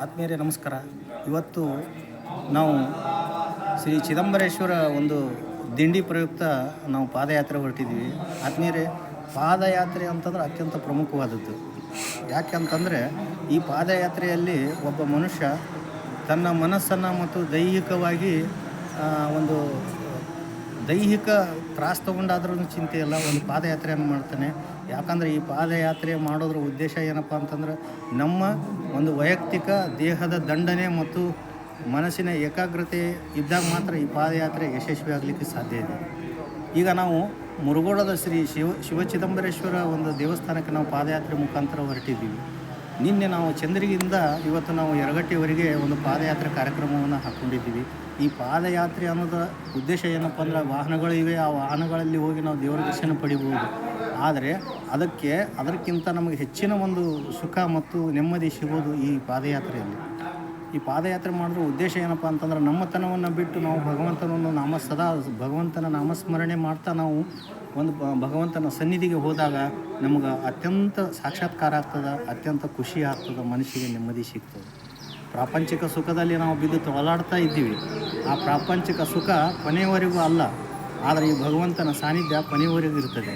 ಆತ್ಮೀಯರೇ, ನಮಸ್ಕಾರ. ಇವತ್ತು ನಾವು ಶ್ರೀ ಚಿದಂಬರೇಶ್ವರ ಒಂದು ದಿಂಡಿ ಪ್ರಯುಕ್ತ ನಾವು ಪಾದಯಾತ್ರೆ ಹೊರಟಿದ್ದೀವಿ. ಆತ್ಮೀಯರೇ, ಪಾದಯಾತ್ರೆ ಅಂತಂದ್ರೆ ಅತ್ಯಂತ ಪ್ರಮುಖವಾದದ್ದು. ಯಾಕೆ ಅಂತಂದರೆ ಈ ಪಾದಯಾತ್ರೆಯಲ್ಲಿ ಒಬ್ಬ ಮನುಷ್ಯ ತನ್ನ ಮನಸ್ಸನ್ನು ಮತ್ತು ದೈಹಿಕವಾಗಿ ಒಂದು ದೈಹಿಕ ತ್ರಾಸ ತೊಗೊಂಡಾದ್ರೂ ಚಿಂತೆ ಇಲ್ಲ ಒಂದು ಪಾದಯಾತ್ರೆಯನ್ನು ಮಾಡ್ತಾನೆ. ಯಾಕಂದರೆ ಈ ಪಾದಯಾತ್ರೆ ಮಾಡೋದ್ರ ಉದ್ದೇಶ ಏನಪ್ಪ ಅಂತಂದ್ರೆ ನಮ್ಮ ಒಂದು ವೈಯಕ್ತಿಕ ದೇಹದ ದಂಡನೆ ಮತ್ತು ಮನಸ್ಸಿನ ಏಕಾಗ್ರತೆ ಇದ್ದಾಗ ಮಾತ್ರ ಈ ಪಾದಯಾತ್ರೆ ಯಶಸ್ವಿ ಆಗಲಿಕ್ಕೆ ಸಾಧ್ಯ ಇದೆ. ಈಗ ನಾವು ಮುರುಗೋಡದ ಶ್ರೀ ಶಿವ ಶಿವಚಿದಂಬರೇಶ್ವರ ಒಂದು ದೇವಸ್ಥಾನಕ್ಕೆ ನಾವು ಪಾದಯಾತ್ರೆ ಮುಖಾಂತರ ಹೊರಟಿದ್ದೀವಿ. ನಿನ್ನೆ ನಾವು ಚಂದ್ರಿಗಿಂದ ಇವತ್ತು ನಾವು ಎರಗಟ್ಟಿವರೆಗೆ ಒಂದು ಪಾದಯಾತ್ರೆ ಕಾರ್ಯಕ್ರಮವನ್ನು ಹಾಕ್ಕೊಂಡಿದ್ದೀವಿ ಈ ಪಾದಯಾತ್ರೆ ಅನ್ನೋದ ಉದ್ದೇಶ ಏನಪ್ಪ ಅಂದ್ರೆ ವಾಹನಗಳಿವೆ ಆ ವಾಹನಗಳಲ್ಲಿ ಹೋಗಿ ನಾವು ದೇವರ ದರ್ಶನ ಪಡಿಬೋದು. ಆದರೆ ಅದಕ್ಕೆ, ಅದಕ್ಕಿಂತ ನಮಗೆ ಹೆಚ್ಚಿನ ಒಂದು ಸುಖ ಮತ್ತು ನೆಮ್ಮದಿ ಸಿಗೋದು ಈ ಪಾದಯಾತ್ರೆಯಲ್ಲಿ. ಈ ಪಾದಯಾತ್ರೆ ಮಾಡಿದ್ರೆ ಉದ್ದೇಶ ಏನಪ್ಪ ಅಂತಂದ್ರೆ ನಮ್ಮತನವನ್ನು ಬಿಟ್ಟು ನಾವು ಭಗವಂತನನ್ನು ನಾಮ ಸದಾ ಭಗವಂತನ ನಾಮಸ್ಮರಣೆ ಮಾಡ್ತಾ ನಾವು ಒಂದು ಭಗವಂತನ ಸನ್ನಿಧಿಗೆ ಹೋದಾಗ ನಮ್ಗೆ ಅತ್ಯಂತ ಸಾಕ್ಷಾತ್ಕಾರ ಆಗ್ತದೆ, ಅತ್ಯಂತ ಖುಷಿ ಆಗ್ತದೆ, ಮನಸ್ಸಿಗೆ ನೆಮ್ಮದಿ ಸಿಗ್ತದೆ. ಪ್ರಾಪಂಚಿಕ ಸುಖದಲ್ಲಿ ನಾವು ಬಿದ್ದು ತೊಳಲಾಡ್ತಾ ಇದ್ದೀವಿ. ಆ ಪ್ರಾಪಂಚಿಕ ಸುಖ ಕೊನೆಯವರೆಗೂ ಅಲ್ಲ. ಆದರೆ ಈ ಭಗವಂತನ ಸಾನ್ನಿಧ್ಯ ಕೊನೆಯವರೆಗೂ ಇರ್ತದೆ.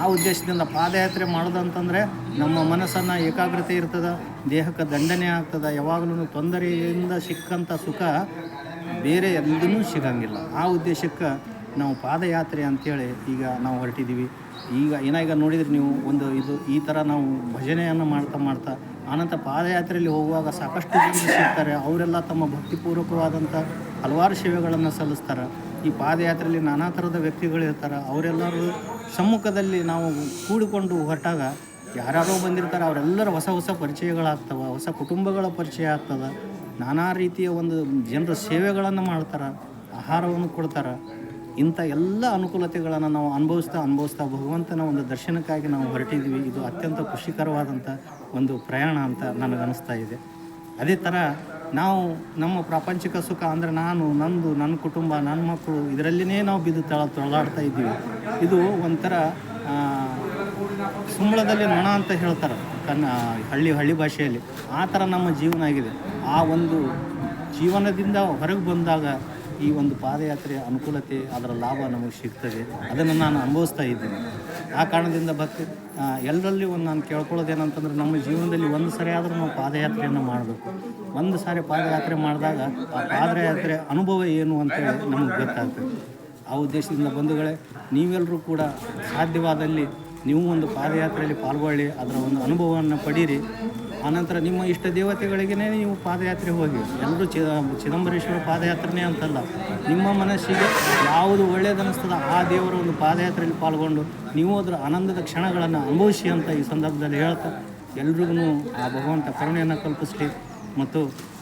ಆ ಉದ್ದೇಶದಿಂದ ಪಾದಯಾತ್ರೆ ಮಾಡೋದಂತಂದರೆ ನಮ್ಮ ಮನಸ್ಸನ್ನು ಏಕಾಗ್ರತೆ ಇರ್ತದೆ, ದೇಹಕ್ಕೆ ದಂಡನೆ ಆಗ್ತದೆ, ಯಾವಾಗಲೂ ತೊಂದರೆಯಿಂದ ಸಿಕ್ಕಂಥ ಸುಖ ಬೇರೆ ಎಲ್ಲದೂ ಸಿಗಂಗಿಲ್ಲ. ಆ ಉದ್ದೇಶಕ್ಕೆ ನಾವು ಪಾದಯಾತ್ರೆ ಅಂತೇಳಿ ಈಗ ನಾವು ಹೊರಟಿದ್ದೀವಿ. ಈಗ ಏನಾಗ ನೋಡಿದ್ರೆ ನೀವು ಒಂದು ಇದು ಈ ಥರ ನಾವು ಭಜನೆಯನ್ನು ಮಾಡ್ತಾ ಮಾಡ್ತಾ ಆನಂತರ ಪಾದಯಾತ್ರೆಯಲ್ಲಿ ಹೋಗುವಾಗ ಸಾಕಷ್ಟು ಜನ ಸಿಗ್ತಾರೆ. ಅವರೆಲ್ಲ ತಮ್ಮ ಭಕ್ತಿಪೂರ್ವಕವಾದಂಥ ಹಲವಾರು ಸೇವೆಗಳನ್ನು ಸಲ್ಲಿಸ್ತಾರೆ. ಈ ಪಾದಯಾತ್ರೆಯಲ್ಲಿ ನಾನಾ ಥರದ ವ್ಯಕ್ತಿಗಳು ಇರ್ತಾರೆ. ಅವರೆಲ್ಲರೂ ಸಮ್ಮುಖದಲ್ಲಿ ನಾವು ಕೂಡಿಕೊಂಡು ಹೊರಟಾಗ ಯಾರ್ಯಾರೋ ಬಂದಿರ್ತಾರೆ. ಅವರೆಲ್ಲರ ಹೊಸ ಹೊಸ ಪರಿಚಯಗಳಾಗ್ತವೆ, ಹೊಸ ಕುಟುಂಬಗಳ ಪರಿಚಯ ಆಗ್ತದೆ. ನಾನಾ ರೀತಿಯ ಒಂದು ಜನರ ಸೇವೆಗಳನ್ನು ಮಾಡ್ತಾರೆ, ಆಹಾರವನ್ನು ಕೊಡ್ತಾರೆ. ಇಂಥ ಎಲ್ಲ ಅನುಕೂಲತೆಗಳನ್ನು ನಾವು ಅನುಭವಿಸ್ತಾ ಅನುಭವಿಸ್ತಾ ಭಗವಂತನ ಒಂದು ದರ್ಶನಕ್ಕಾಗಿ ನಾವು ಹೊರಟಿದ್ವಿ ಇದು ಅತ್ಯಂತ ಖುಷಿಕರವಾದಂಥ ಒಂದು ಪ್ರಯಾಣ ಅಂತ ನನಗನ್ನಿಸ್ತಾ ಇದೆ. ಅದೇ ಥರ ನಾವು ನಮ್ಮ ಪ್ರಾಪಂಚಿಕ ಸುಖ ಅಂದರೆ ನಾನು, ನಂದು, ನನ್ನ ಕುಟುಂಬ, ನನ್ನ ಮಕ್ಕಳು, ಇದರಲ್ಲಿನೇ ನಾವು ಬಿದ್ದು ತಳ ತೊಳಲಾಡ್ತಾ ಇದ್ದೀವಿ. ಇದು ಒಂಥರ ಸುಂಬಳದಲ್ಲಿ ನೊಣ ಅಂತ ಹೇಳ್ತಾರೆ ಕನ್ನ ಹಳ್ಳಿ ಹಳ್ಳಿ ಭಾಷೆಯಲ್ಲಿ. ಆ ಥರ ನಮ್ಮ ಜೀವನ ಆಗಿದೆ. ಆ ಒಂದು ಜೀವನದಿಂದ ಹೊರಗೆ ಬಂದಾಗ ಈ ಒಂದು ಪಾದಯಾತ್ರೆಯ ಅನುಕೂಲತೆ, ಅದರ ಲಾಭ ನಮಗೆ ಸಿಗ್ತದೆ. ಅದನ್ನು ನಾನು ಅನುಭವಿಸ್ತಾ ಇದ್ದೀನಿ. ಆ ಕಾರಣದಿಂದ ಭಕ್ತಿ ಎಲ್ಲರಲ್ಲಿ ಒಂದು ನಾನು ಕೇಳ್ಕೊಳ್ಳೋದೇನಂತಂದ್ರೆ, ನಮ್ಮ ಜೀವನದಲ್ಲಿ ಒಂದು ಸರಿ ಆದರೂ ನಾವು ಪಾದಯಾತ್ರೆಯನ್ನು ಮಾಡಬೇಕು. ಒಂದು ಸಾರಿ ಪಾದಯಾತ್ರೆ ಮಾಡಿದಾಗ, ಆ ಪಾದಯಾತ್ರೆ ಅನುಭವ ಏನು ಅಂತೇಳಿ ನಮಗೆ ಗೊತ್ತಾಗ್ತದೆ. ಆ ಉದ್ದೇಶದಿಂದ ಬಂಧುಗಳೇ, ನೀವೆಲ್ಲರೂ ಕೂಡ ಸಾಧ್ಯವಾದಲ್ಲಿ ನೀವು ಒಂದು ಪಾದಯಾತ್ರೆಯಲ್ಲಿ ಪಾಲ್ಗೊಳ್ಳಿ, ಅದರ ಒಂದು ಅನುಭವವನ್ನು ಪಡೀರಿ. ಆನಂತರ ನಿಮ್ಮ ಇಷ್ಟ ದೇವತೆಗಳಿಗೆ ನೀವು ಪಾದಯಾತ್ರೆ ಹೋಗಿ. ಎಲ್ಲರೂ ಚಿ ಚಿದಂಬರೇಶ್ವರ ಪಾದಯಾತ್ರೆನೇ ಅಂತಲ್ಲ. ನಿಮ್ಮ ಮನಸ್ಸಿಗೆ ಯಾವುದು ಒಳ್ಳೆಯದನ್ನಿಸ್ತದ ಆ ದೇವರ ಒಂದು ಪಾದಯಾತ್ರೆಯಲ್ಲಿ ಪಾಲ್ಗೊಂಡು ನೀವು ಅದರ ಆನಂದದ ಕ್ಷಣಗಳನ್ನು ಅನುಭವಿಸಿ ಅಂತ ಈ ಸಂದರ್ಭದಲ್ಲಿ ಹೇಳ್ತಾ ಎಲ್ರಿಗೂ ಆ ಭಗವಂತ ಕರುಣೆಯನ್ನು ಕಲ್ಪಿಸಲಿ. ಮತ್ತು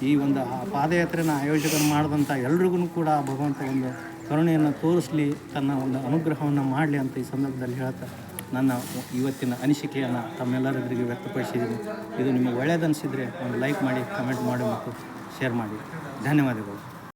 ಈ ಒಂದು ಆ ಪಾದಯಾತ್ರೆನ ಆಯೋಜಕರು ಮಾಡಿದಂಥ ಎಲ್ರಿಗೂ ಕೂಡ ಆ ಭಗವಂತ ಒಂದು ಕರುಣೆಯನ್ನು ತೋರಿಸಲಿ, ತನ್ನ ಒಂದು ಅನುಗ್ರಹವನ್ನು ಮಾಡಲಿ ಅಂತ ಈ ಸಂದರ್ಭದಲ್ಲಿ ಹೇಳ್ತಾ. ನನ್ನ ಇವತ್ತಿನ ಅನಿಸಿಕೆಯನ್ನು ತಮ್ಮೆಲ್ಲರೆದುರಿಗೆ ವ್ಯಕ್ತಪಡಿಸಿದ್ದೀನಿ. ಇದು ನಿಮಗೆ ಒಳ್ಳೆಯದನಿಸಿದರೆ ಒಂದು ಲೈಕ್ ಮಾಡಿ, ಕಮೆಂಟ್ ಮಾಡಿ ಮತ್ತು ಶೇರ್ ಮಾಡಿ. ಧನ್ಯವಾದಗಳು.